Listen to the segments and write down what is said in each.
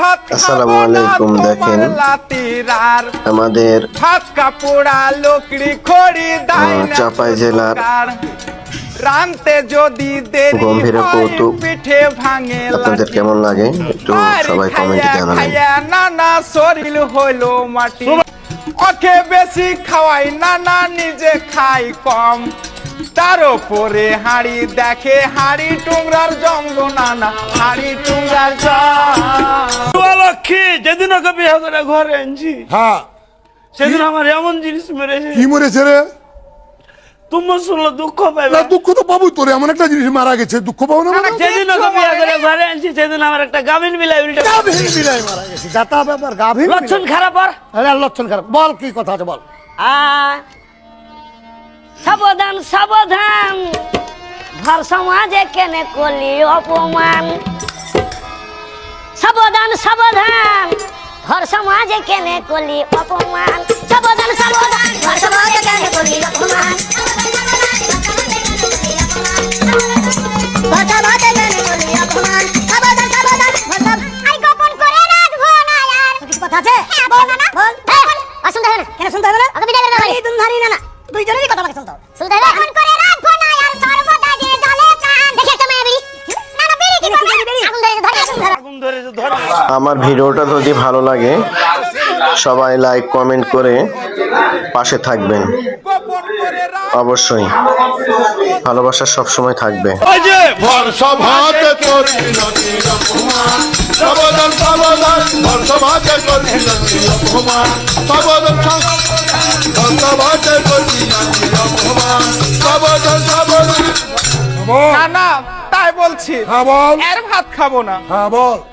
ভাত আসসালামু আলাইকুম, দেখেন। আমাদের ভাত কাপড়া লোকড়ি খড়ি দাই না জেলার রানতে যদি দেরি গম্ভীরা কৌতুক। পিঠে ভাঙে আপনাদের কেমন লাগে? একটু সবাই কমেন্টে জানাবেন। নানা শরীর হইল মাটি। ওকে বেশি খাওয়াই নানা নিজে খাই কম। তার উপরে হাড়ি দেখে হাড়ি টুংরার জঙ্গ নানা হাড়ি টুংরার জঙ্গ লক্ষ্মী যেদিন ওকে বিয়ে করে ঘরে আনছি। হ্যাঁ। সেদিন আমার এমন জিনিস মেরেছে। কি মরেছে রে? তোমার শুনলো দুঃখ পাইবে। না দুঃখ তো পাবো তোর এমন একটা জিনিস মারা গেছে দুঃখ পাবো না মানে? যেদিন ওকে বিয়ে করে ঘরে আনছি সেদিন আমার একটা গাভিন মিলাই উল্টে গাভীর বিলাই মারা গেছে যাতা ব্যাপার গাভীর লক্ষণ খারাপ আর? আরে লক্ষণ খারাপ বল কি কথা আছে বল। আ সাবধান সাবধান। ঘর সমাজে কেনে কলি অপমান? সাবধান সাবধান। ঘর সমাজে কেনে কলি অপমান? সাবধান সাবধান। ঘর সমাজে কেনে কলি অপমান? কেনে কথা আছে? বল। না বল। আর শুনতে হবে না। কেন শুনতে হবে না? তুমি ধারি না না। দুইজনেরই কথা আমাকে শুনতে হবে। শুনতে হবে? গোপন করে রাখব না আর সর্বদা যে জলে প্রাণ দেখি একটা মেয়ে বিড়ি। না না বিড়ি কি করবে? আগুন ধরে ধরে আগুন ধরে। ধরে আমার ভিডিওটা যদি ভালো লাগে সবাই লাইক কমেন্ট করে পাশে থাকবেন। অবশ্যই। ভালোবাসা সবসময় থাকবে। ওই যে সাবধান সাবধান না না তাই বলছি। হ্যাঁ এর ভাত খাব না। হ্যাঁ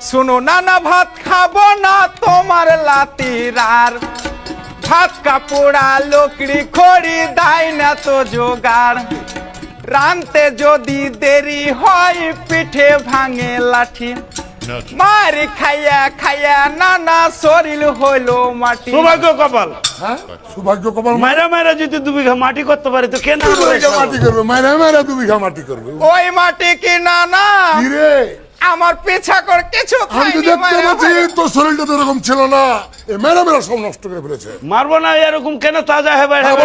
শুনো নানা ভাত খাব না তোমার লাতির আর। ভাত কাপড়া লোকড়ি খড়ি না তো জোগাড়। রানতে যদি দেরি হয় পিঠে ভাঙে লাঠি। মারি খাইয়া খাইয়া নানা শরীর হইল মাটি। সৌভাগ্য কপাল। হ্যাঁ? সৌভাগ্য কপাল মায়েরা মায়েরা যদি দু বিঘা মাটি করতে পারে তো কেন মাটি করবে মায়েরা মায়েরা দু বিঘা মাটি করবে। ওই মাটি কি নানা কি রে? আমার পিছা করে কিছু আমি দেখতে পাচ্ছি তোর শরীরটা তো এরকম ছিল না। এ মেরা মেরা সব নষ্ট করে ফেলেছে। মারবো না এরকম কেন তাজা হবে? হ্যাঁ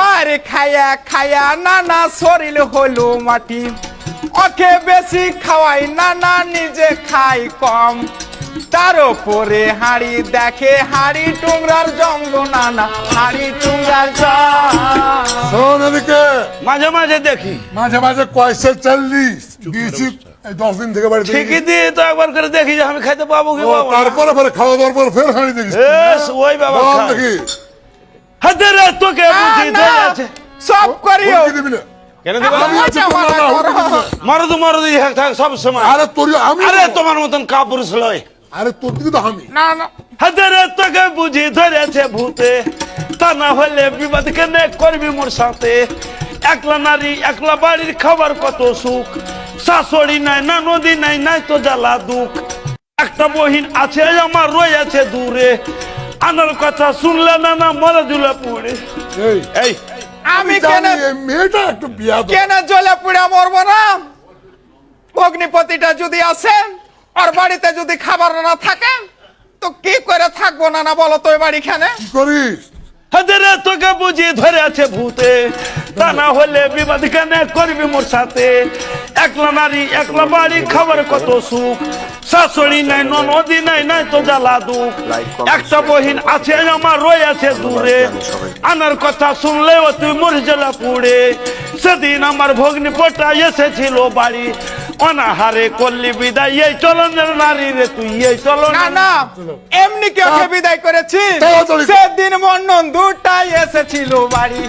মারে খায়া খায়া নানা শরীর হলো মাটি। ওকে বেশি খাওয়াই নানা নিজে খাই কম। তার উপরে হাড়ি দেখে হাড়ি টুংরার জঙ্গ নানা হাড়ি টুংরার জঙ্গ। শোন এদিকে। মাঝে মাঝে দেখি। মাঝে মাঝে কয়সে চল্লিশ দিয়েছি এই দশ দিন থেকে বাড়িতে ঠিকই দিয়ে তো একবার করে দেখি যে আমি খাইতে পাবো কি ও, পাবো না। তারপরে ফের খাওয়া দাওয়ার পর ফের হাঁড়ি দেখিস এস, ওই বাবা বল খায়। দেখি। হাতে রে তোকে বুঝি না, আছে। সব করিও। দিবি না। কেন দেবো? আমি আছি তোর না, না, হুমকি দিবি। না। মারো তো মারো দিয়ে থাক সব সময়। আরে তোর আমি আরে তোমার মতন কাপুরুষ লয়। আরে তোর দিকে তো আমি। না না। হাতে রে তোকে বুঝি ধরেছে ভূতে। তা না হলে বিবাদ কেনে করবি মোর সাথে? একলা নারী একলা বাড়ির খাবার কত সুখ? শাশুড়ি নাই না নদী নাই নাই তো জ্বালা দুঃখ। একটা বহিন আছে আমার রয়ে আছে দূরে। আনার কথা শুনলে না না মরে দিলে পুড়ে। এই। এই আমি কেন মেয়েটা একটু বিয়া দেবো। কেন জ্বলে পুড়ে মরবো না? অগ্নিপতিটা যদি আসেন আর বাড়িতে যদি খাবার না থাকে তো কি করে থাকব না না বলো তো এই বাড়িখানে? কি করিস? হাজারে তোকে বুঝিয়ে ধরে আছে ভূতে। তা না হলে বিবাদ কেনে করবি মোর সাথে? একলা নারী একলা বাড়ি খাবার কত সুখ? শাশুড়ি নাই নদী নাই নাই তো জ্বালা দুঃখ। একটা বহিন আছে আমার রয়ে আছে দূরে। আনার কথা শুনলেও তুই মরে জ্বালা পুড়ে। সেদিন আমার ভগ্নি পটা এসেছিল বাড়ি। অনাহারে করলি বিদায় এই চলনের নারী রে তুই এই চলন না না এমনি কি বিদায় করেছি। সেদিন মন্নন দুটাই এসেছিল বাড়ি।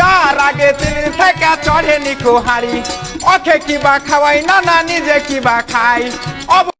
তার আগে তিনি থেকে চড়ে নিকো ওকে কিবা খাওয়াই না না নিজে কিবা খাই।